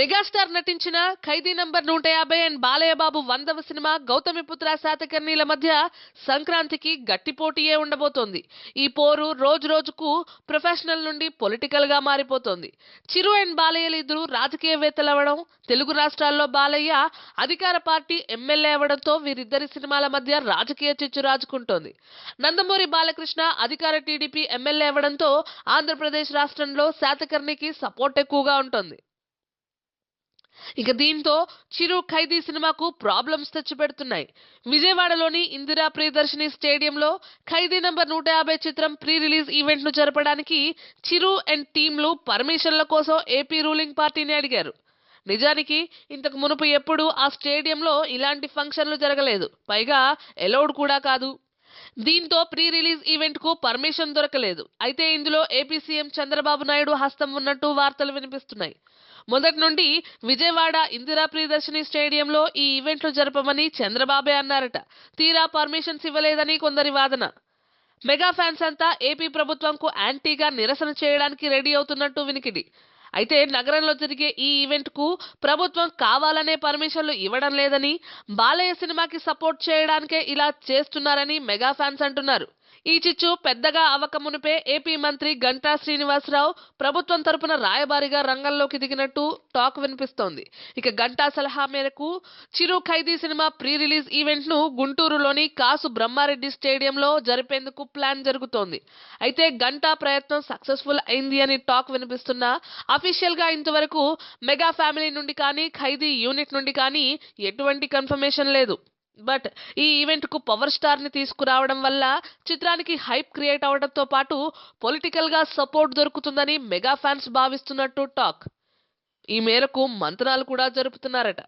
Megastar నటించిన ఖైదీ number నూట యాభై అండ్ బాలయ్యబాబు వందవ సినిమా గౌతమిపుత్ర శాతకర్ణిల మధ్య సంక్రాంతికి గట్టి పోటీయే ఉండబోతోంది. ఈ పోరు రోజు రోజుకు ప్రొఫెషనల్ నుండి పొలిటికల్గా మారిపోతోంది. చిరు అండ్ బాలయ్యలు ఇద్దరు రాజకీయవేత్తలవ్వడం తెలుగు రాష్ట్రాల్లో బాలయ్య అధికార పార్టీ ఎమ్మెల్యే అవ్వడంతో వీరిద్దరి సినిమాల మధ్య రాజకీయ చిచ్చు రాజుకుంటోంది. నందమూరి బాలకృష్ణ అధికార టీడీపీ ఎమ్మెల్యే అవ్వడంతో ఆంధ్రప్రదేశ్ రాష్ట్రంలో శాతకర్ణికి సపోర్ట్ ఎక్కువగా ఉంటుంది. ఇక దీంతో చిరు ఖైదీ సినిమాకు ప్రాబ్లమ్స్ తెచ్చిపెడుతున్నాయి. విజయవాడలోని ఇందిరా ప్రియదర్శిని స్టేడియంలో ఖైదీ నంబర్ నూట యాభై చిత్రం ప్రీ రిలీజ్ ఈవెంట్ను జరపడానికి చిరు అండ్ టీంలు పర్మిషన్ల కోసం ఏపీ రూలింగ్ పార్టీని అడిగారు. నిజానికి ఇంతకు మునుపు ఎప్పుడూ ఆ స్టేడియంలో ఇలాంటి ఫంక్షన్లు జరగలేదు. పైగా ఎలౌడ్ కూడా కాదు. దీంతో ప్రీ రిలీజ్ ఈవెంట్కు పర్మిషన్ దొరకలేదు. అయితే ఇందులో ఏపీ సీఎం చంద్రబాబు నాయుడు హస్తం ఉన్నట్టు వార్తలు వినిపిస్తున్నాయి. మొదటి నుండి విజయవాడ ఇందిరా ప్రియదర్శిని స్టేడియంలో ఈ ఈవెంట్లు జరపమని చంద్రబాబే అన్నారట. తీరా పర్మిషన్స్ ఇవ్వలేదని కొందరి వాదన. మెగా ఫ్యాన్స్ అంతా ఏపీ ప్రభుత్వంకు యాంటీగా నిరసన చేయడానికి రెడీ అవుతున్నట్టు వినికిడి. అయితే నగరంలో జరిగే ఈ ఈవెంట్కు ప్రభుత్వం కావాలనే పర్మిషన్లు ఇవ్వడం లేదని బాలయ్య సినిమాకి సపోర్ట్ చేయడానికే ఇలా చేస్తున్నారని మెగా ఫ్యాన్స్ అంటున్నారు. ఈ చిచ్చు పెద్దగా అవకమునిపే ఏపీ మంత్రి గంటా శ్రీనివాసరావు ప్రభుత్వం తరపున రాయబారిగా రంగంలోకి దిగినట్టు టాక్ వినిపిస్తోంది. ఇక గంటా సలహా మేరకు Chiru Khaidi cinema pre release ఈవెంట్ను గుంటూరులోని కాసు బ్రహ్మారెడ్డి స్టేడియంలో జరిపేందుకు ప్లాన్ జరుగుతోంది. అయితే గంటా ప్రయత్నం సక్సెస్ఫుల్ అయింది అని టాక్ వినిపిస్తున్నా అఫీషియల్గా ఇంతవరకు మెగా ఫ్యామిలీ నుండి కానీ ఖైదీ యూనిట్ నుండి కానీ ఎటువంటి కన్ఫర్మేషన్ లేదు. బట్ ఈ ఈవెంట్కు పవర్ స్టార్ని తీసుకురావడం వల్ల చిత్రానికి హైప్ క్రియేట్ అవడంతో పాటు పొలిటికల్గా సపోర్ట్ దొరుకుతుందని మెగా ఫ్యాన్స్ భావిస్తున్నట్టు టాక్. ఈ మేరకు మంతనాలు కూడా జరుపుతున్నారట.